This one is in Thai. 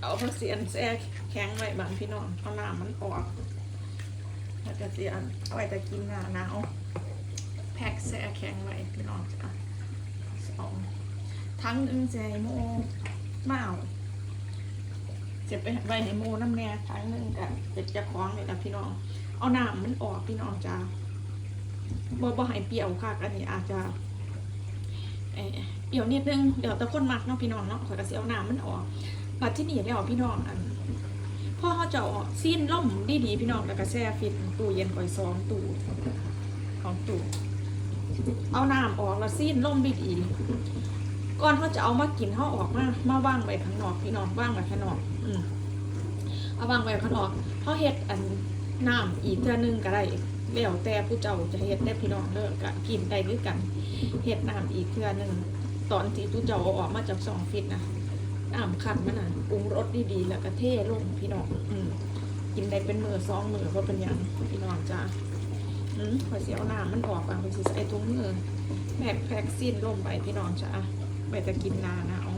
เอาผักเสียนแซ่แข็งไว้บางพี่น้องเอาน้ำมันออกผักเสียนเอาไว้แต่กินหน้าหนาวแพ็คแซ่แข็งไว้พี่น้องจ้ะสองทั้งนึ่งแซ่โมเมาจะไปไว้ให้โมน้ำแน่ทั้งนึงกับเป็ดจะคล้องเลยนะพี่น้อง เอาน้ำมันออกพี่น้องจ้าบ่บ่ให้เปรี้ยวค่ะอันนี้อาจจะ เอ่อเปรี้ยวนิดนึงเดี๋ยวแต่คนมักเนาะพี่น้องเนาะข่อยก็สิเอาน้ำมันออกบัดที่นี่แล้วพี่น้องอันพ่อเขาจะเอาซีนล่มดีๆพี่น้องแล้วก็แช่ฟิตตู้เย็นก่อยซองตู้ของตู้เอาน้ำออกแล้วซีนล่มดีๆก่อนเขาจะเอามากินเขาออกมามาว่างไว้ข้างนอกพี่น้องว่างไว้ข้างนอกอืมเอาว่างไว้ข้างนอกเขาเฮ็ดอันน้ำอีกเทื่อนึงก็ได้ แล้วแต่ผู้เจ้าจะเฮ็ดได้พี่น้องเด้อก็กินได้ด้วยกันเฮ็ดน้ำอีกเทื่อนึงตอนที่ผู้เจ้าเอาออกมาจากซองฟิตนะน้ำขันมันน่ะปรุงรสดีๆแล้วก็เทลงพี่น้องอืมกินได้เป็นมือสองมือก็เป็นอย่างพี่น้องจ้าอืมขอเสียวน้ำมันออกอะขอยสิใส่ถุงมือแพ็กแพ็กซีนลมไปพี่น้องจ้าไปจะกินนานะเอ